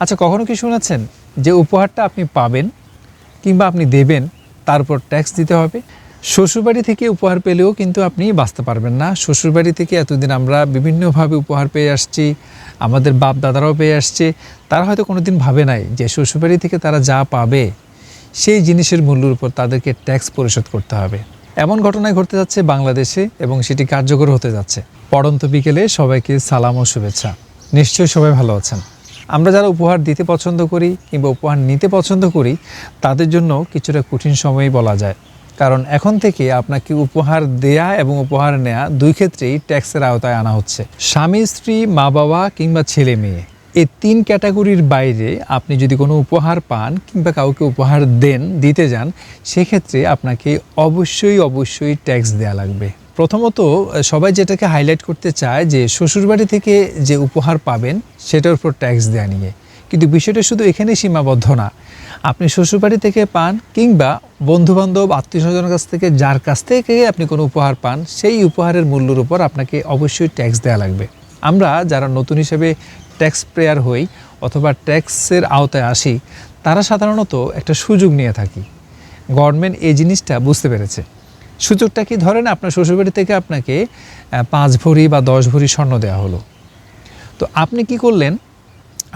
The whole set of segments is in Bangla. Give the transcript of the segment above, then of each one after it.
আচ্ছা কখনো কি শুনেছেন যে উপহারটা আপনি পাবেন কিংবা আপনি দেবেন তারপর ট্যাক্স দিতে হবে? শ্বশুরবাড়ি থেকে উপহার পেলেও কিন্তু আপনি বাঁচতে পারবেন না। শ্বশুরবাড়ি থেকে এতদিন আমরা বিভিন্নভাবে উপহার পেয়ে আসছি, আমাদের বাপ দাদারাও পেয়ে আসছে। তারা হয়তো কোনো দিন ভাবে নাই যে শ্বশুরবাড়ি থেকে তারা যা পাবে, সেই জিনিসের মূল্যের উপর তাদেরকে ট্যাক্স পরিশোধ করতে হবে। এমন ঘটনায় ঘটতে যাচ্ছে বাংলাদেশে এবং সেটি কার্যকর হতে যাচ্ছে। পড়ন্ত বিকেলে সবাইকে সালাম ও শুভেচ্ছা। নিশ্চয়ই সবাই ভালো আছেন। আমরা যারা উপহার দিতে পছন্দ করি কিংবা উপহার নিতে পছন্দ করি, তাদের জন্য কিছুটা কঠিন সময়ই বলা যায়। কারণ এখন থেকে আপনাকে উপহার দেয়া এবং উপহার নেয়া দুই ক্ষেত্রেই ট্যাক্সের আওতায় আনা হচ্ছে। স্বামী, স্ত্রী মা বাবা কিংবা ছেলে মেয়ে। এই তিন ক্যাটাগরির বাইরে আপনি যদি কোনো উপহার পান কিংবা কাউকে উপহার দেন, দিতে যান, সেক্ষেত্রে আপনাকে অবশ্যই অবশ্যই ট্যাক্স দেয়া লাগবে। প্রথমত, সবাই যেটাকে হাইলাইট করতে চায় যে শ্বশুরবাড়ি থেকে যে উপহার পাবেন, সেটার উপর ট্যাক্স দেওয়া নিয়ে। কিন্তু বিষয়টা শুধু এখানেই সীমাবদ্ধ না। আপনি শ্বশুরবাড়ি থেকে পান কিংবা বন্ধুবান্ধব আত্মীয় স্বজনের কাছ থেকে, যার কাছ থেকে আপনি কোনো উপহার পান, সেই উপহারের মূল্যের উপর আপনাকে অবশ্যই ট্যাক্স দেওয়া লাগবে। আমরা যারা নতুন হিসেবে ট্যাক্স প্রেয়ার হই অথবা ট্যাক্সের আওতায় আসি, তারা সাধারণত একটা সুযোগ নিয়ে থাকি। গভর্নমেন্ট এই জিনিসটা বুঝতে পেরেছে। সুযোগটা কি? ধরেন আপনার শ্বশুরবাড়ি থেকে আপনাকে পাঁচ ভরি বা দশ ভরি স্বর্ণ দেওয়া হলো। তো আপনি কি করলেন?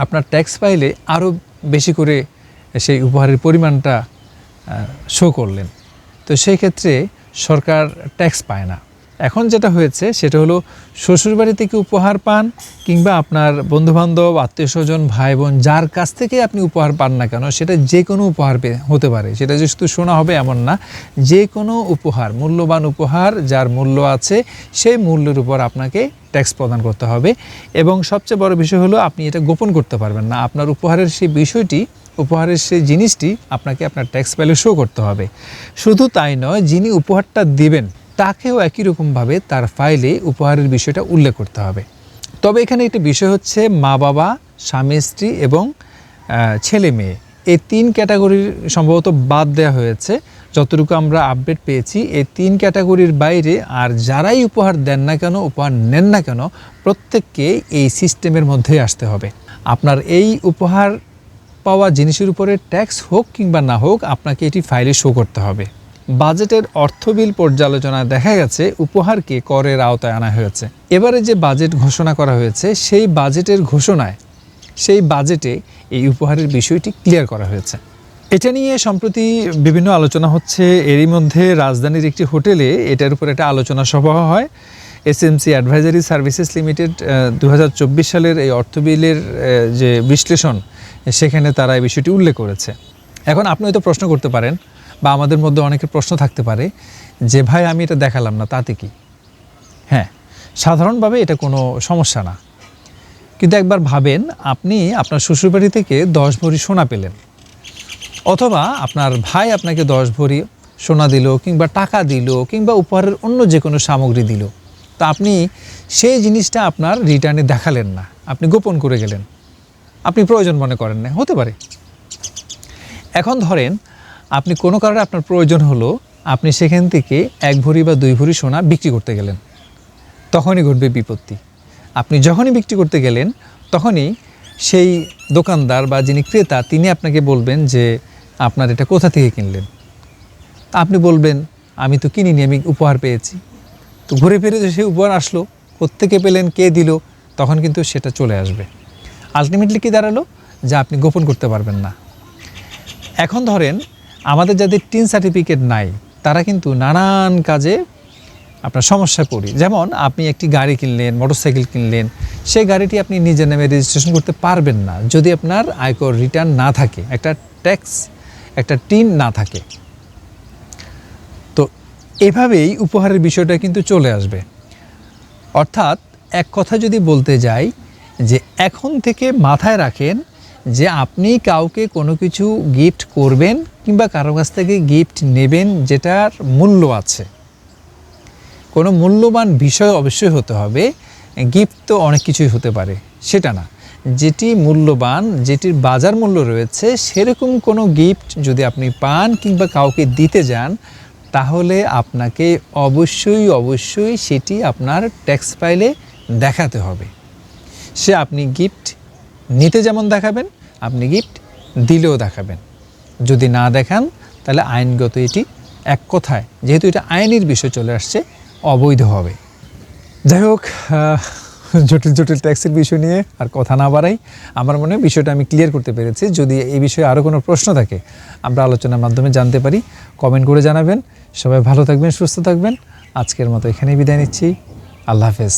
আপনার ট্যাক্স ফাইলে আরও বেশি করে সেই উপহারের পরিমাণটা শো করলেন। তো সেই ক্ষেত্রে সরকার ট্যাক্স পায় না। এখন যেটা হয়েছে, সেটা হলো শ্বশুরবাড়ি থেকে উপহার পান কিংবা আপনার বন্ধুবান্ধব আত্মীয় স্বজন ভাই বোন যার কাছ থেকে আপনি উপহার পান না কেন, সেটা যে কোনো উপহার হতে পারে। সেটা যে শুধু শোনা হবে এমন না, যে কোনো উপহার, মূল্যবান উপহার যার মূল্য আছে, সেই মূল্যের উপর আপনাকে ট্যাক্স প্রদান করতে হবে। এবং সবচেয়ে বড় বিষয় হলো, আপনি এটা গোপন করতে পারবেন না। আপনার উপহারের সেই বিষয়টি, উপহারের সেই জিনিসটি আপনাকে আপনার ট্যাক্স ভ্যালু শো করতে হবে। শুধু তাই নয়, যিনি উপহারটা দিবেন তাকেও একই রকমভাবে তার ফাইলে উপহারের বিষয়টা উল্লেখ করতে হবে। তবে এখানে একটা বিষয় হচ্ছে মা বাবা, স্বামী, স্ত্রী এবং ছেলে মেয়ে। এই তিন ক্যাটাগরির সম্ভবত বাদ দেওয়া হয়েছে। যতটুকু আমরা আপডেট পেয়েছি, এই তিন ক্যাটাগরির বাইরে আর যারাই উপহার দেন না কেন, উপহার নেন না কেন, প্রত্যেককে এই সিস্টেমের মধ্যেই আসতে হবে। আপনার এই উপহার পাওয়া জিনিসের উপরে ট্যাক্স হোক কিংবা না হোক, আপনাকে এটি ফাইলে শো করতে হবে। বাজেটের অর্থবিল পর্যালোচনায় দেখা গেছে উপহারকে করের আওতায় আনা হয়েছে। এবারে যে বাজেট ঘোষণা করা হয়েছে সেই বাজেটের ঘোষণায় সেই বাজেটে এই উপহারের বিষয়টি ক্লিয়ার করা হয়েছে। এটা নিয়ে সম্প্রতি বিভিন্ন আলোচনা হচ্ছে। এরই মধ্যে রাজধানীর একটি হোটেলে এটার উপর একটা আলোচনা সভা হয়। S SMC advisory services limited দু হাজার চব্বিশ সালের এই অর্থবিলের আহ, যে বিশ্লেষণ সেখানে তারা এই বিষয়টি উল্লেখ করেছে। এখন আপনি হয়তো প্রশ্ন করতে পারেন বা আমাদের মধ্যে অনেকের প্রশ্ন থাকতে পারে যে, ভাই, আমি এটা দেখালাম না, তাতে কি? হ্যাঁ সাধারণভাবে এটা কোনো সমস্যা না। কিন্তু একবার ভাবেন, আপনি আপনার শ্বশুরবাড়ি থেকে দশ ভরি সোনা পেলেন। অথবা আপনার ভাই আপনাকে দশ ভরি সোনা দিল, কিংবা টাকা দিল, কিংবা উপহারের অন্য যে কোনো সামগ্রী দিল। তা আপনি সেই জিনিসটা আপনার রিটার্নে দেখালেন না। আপনি গোপন করে গেলেন। আপনি প্রয়োজন মনে করেন না। হতে পারে। এখন ধরেন আপনি কোনো কারণে আপনার প্রয়োজন হলো আপনি সেখান থেকে এক ভরি বা দুই ভরি সোনা বিক্রি করতে গেলেন। তখনই ঘটবে বিপত্তি। আপনি যখনই বিক্রি করতে গেলেন, তখনই সেই দোকানদার বা যিনি ক্রেতা, তিনি আপনাকে বলবেন যে, আপনার এটা কোথা থেকে কিনলেন? আপনি বলবেন, আমি তো কিনিনি, আমি উপহার পেয়েছি। তো ঘুরে ফিরে যে সেই উপহার আসলো, কোত্থেকে পেলেন, কে দিল, তখন কিন্তু সেটা চলে আসবে। আলটিমেটলি কি দাঁড়াল? যা আপনি গোপন করতে পারবেন না। এখন ধরেন আমাদের যাদের টিন সার্টিফিকেট নাই, তারা কিন্তু নানান কাজে আপনার সমস্যায় পড়ি। যেমন আপনি একটি গাড়ি কিনলেন, মোটরসাইকেল কিনলেন, সেই গাড়িটি আপনি নিজের নামে রেজিস্ট্রেশন করতে পারবেন না। যদি আপনার আয়কর রিটার্ন না থাকে, একটা ট্যাক্স একটা টিন না থাকে, তো এভাবেই উপহারের বিষয়টা কিন্তু চলে আসবে। অর্থাৎ এক কথা যদি বলতে যাই, যে এখন থেকে মাথায় রাখেন যে আপনি কাউকে কোনো কিছু গিফট করবেন কিংবা কারও কাছ থেকে গিফট নেবেন যেটার মূল্য আছে। কোনো মূল্যবান বিষয় অবশ্যই হতে হবে। গিফট তো অনেক কিছুই হতে পারে, সেটা না। যেটি মূল্যবান, যেটির বাজার মূল্য রয়েছে, সেরকম কোনো গিফট যদি আপনি পান কিংবা কাউকে দিতে যান, তাহলে আপনাকে অবশ্যই অবশ্যই সেটি আপনার ট্যাক্স ফাইলে দেখাতে হবে। সে আপনি গিফট নিতে যেমন দেখাবেন, আপনি গিফট দিলেও দেখাবেন। যদি না দেখান, তাহলে আইনগত এটি এক কথায়, যেহেতু এটা আইনের বিষয় চলে আসছে অবৈধ হবে যাই হোক জটিল জটিল ট্যাক্সের বিষয় নিয়ে আর কথা না বাড়াই, আমার মনে হয় বিষয়টা আমি ক্লিয়ার করতে পেরেছি। যদি এই বিষয়ে আরও কোনো প্রশ্ন থাকে, আমরা আলোচনার মাধ্যমে জানতে পারি কমেন্ট করে জানাবেন। সবাই ভালো থাকবেন, সুস্থ থাকবেন। আজকের মতো এখানেই বিদায় নিচ্ছি। আল্লাহ হাফেজ।